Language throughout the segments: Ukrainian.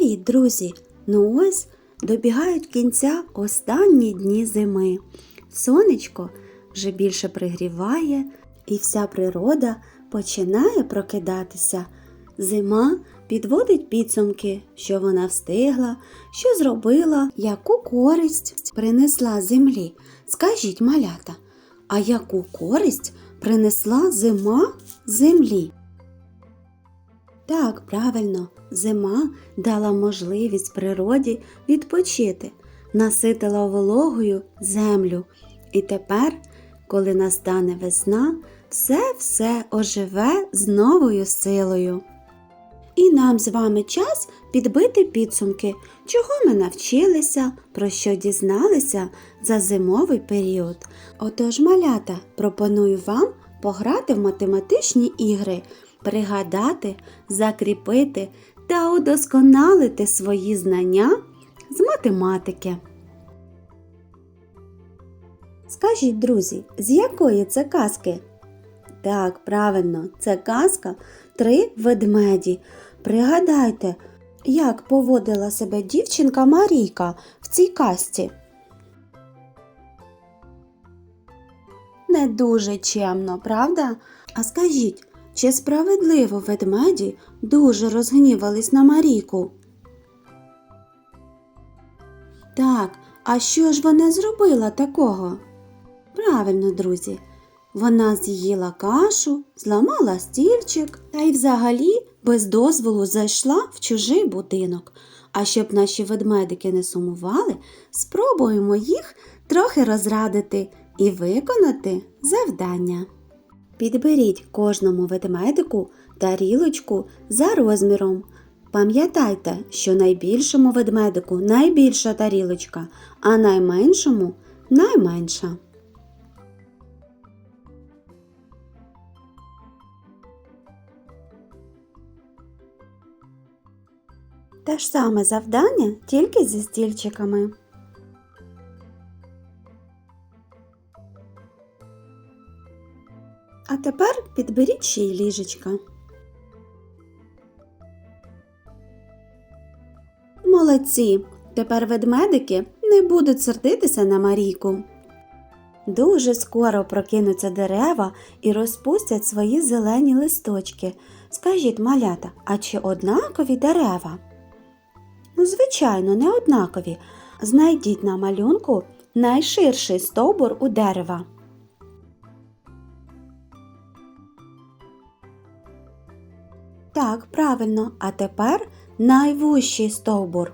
Привіт, друзі! Ну ось добігають кінця останні дні зими. Сонечко вже більше пригріває, і вся природа починає прокидатися. Зима підводить підсумки, що вона встигла, що зробила, яку користь принесла землі. Скажіть, малята, а яку користь принесла зима землі? Так, правильно, зима дала можливість природі відпочити, наситила вологою землю. І тепер, коли настане весна, все-все оживе з новою силою. І нам з вами час підбити підсумки, чого ми навчилися, про що дізналися за зимовий період. Отож, малята, пропоную вам пограти в математичні ігри, пригадати, закріпити та удосконалити свої знання з математики. Скажіть, друзі, з якої це казки? Так, правильно, це казка Три ведмеді. Пригадайте, як поводила себе дівчинка Марійка в цій казці. Не дуже чемно, правда? А скажіть, чи справедливо ведмеді дуже розгнівались на Марійку? Так, а що ж вона зробила такого? Правильно, друзі, вона з'їла кашу, зламала стільчик та й взагалі без дозволу зайшла в чужий будинок. А щоб наші ведмедики не сумували, спробуємо їх трохи розрадити і виконати завдання. Підберіть кожному ведмедику тарілочку за розміром. Пам'ятайте, що найбільшому ведмедику найбільша тарілочка, а найменшому найменша. Те ж саме завдання, тільки зі стільчиками. А тепер підберіть ще й ліжечка. Молодці! Тепер ведмедики не будуть сердитися на Марійку. Дуже скоро прокинуться дерева і розпустять свої зелені листочки. Скажіть, малята, а чи однакові дерева? Ну, звичайно, не однакові. Знайдіть на малюнку найширший стовбур у дерева. Так, правильно, а тепер найвущий стовбур.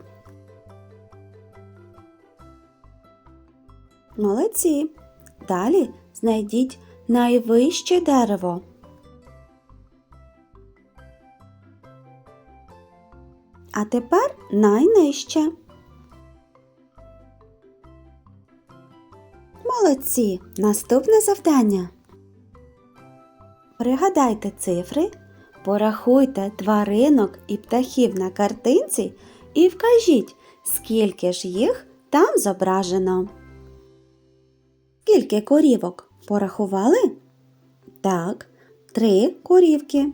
Молодці. Далі знайдіть найвище дерево. А тепер найнижче. Молодці! Наступне завдання. Пригадайте цифри, порахуйте тваринок і птахів на картинці і вкажіть, скільки ж їх там зображено. Скільки корівок порахували? Так, три корівки.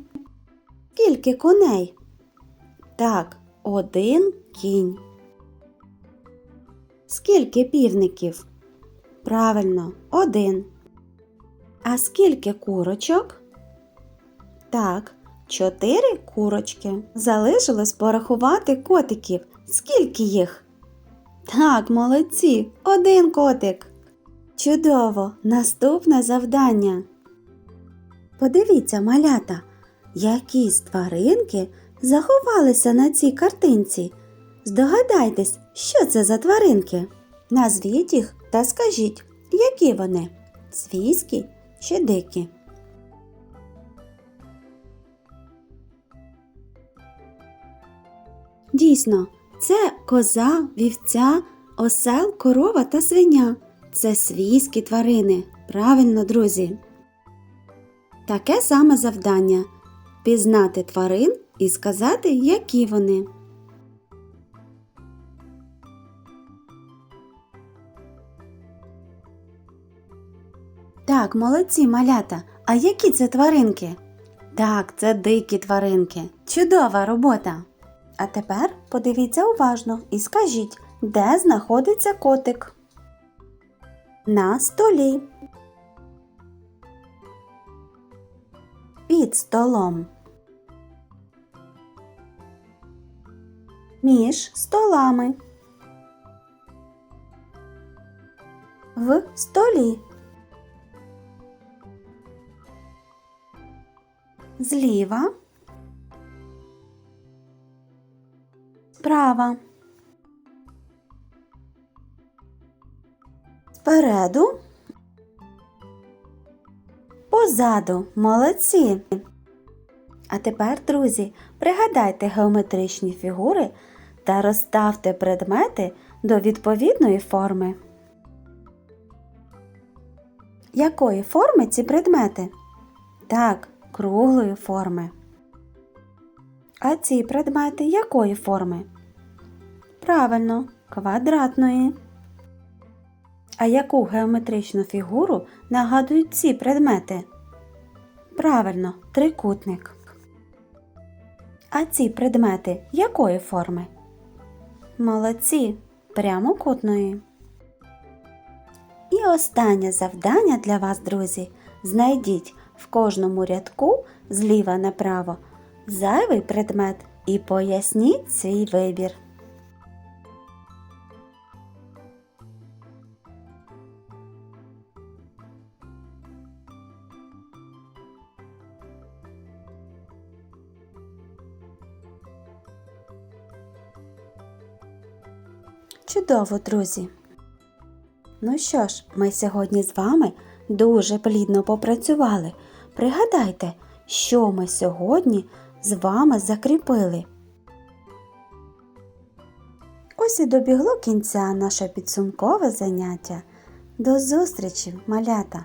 Скільки коней? Так, один кінь. Скільки півників? Правильно, один. А скільки курочок? Так, чотири курочки. Залишилось порахувати котиків. Скільки їх? Так, молодці, один котик. Чудово! Наступне завдання. Подивіться, малята, які з тваринки заховалися на цій картинці. Здогадайтесь, що це за тваринки. Назвіть їх та скажіть, які вони свійські чи дикі. Дійсно, це коза, вівця, осел, корова та свиня. Це свійські тварини. Правильно, друзі. Таке саме завдання пізнати тварин і сказати, які вони. Так, молодці малята. А які це тваринки? Так, це дикі тваринки. Чудова робота. А тепер подивіться уважно і скажіть, де знаходиться котик? На столі. Під столом. Між столами. В столі. Зліва. Справа. Спереду. Позаду. Молодці. А тепер, друзі, пригадайте геометричні фігури та розставте предмети до відповідної форми. Якої форми ці предмети? Так, круглої форми. А ці предмети якої форми? Правильно, квадратної. А яку геометричну фігуру нагадують ці предмети? Правильно, трикутник. А ці предмети якої форми? Молодці, прямокутної. І останнє завдання для вас, друзі. Знайдіть в кожному рядку зліва направо зайвий предмет і поясніть свій вибір. Чудово, друзі! Ну що ж, ми сьогодні з вами дуже плідно попрацювали. Пригадайте, що ми сьогодні з вами закріпили. Ось і добігло кінця наше підсумкове заняття. До зустрічі, малята!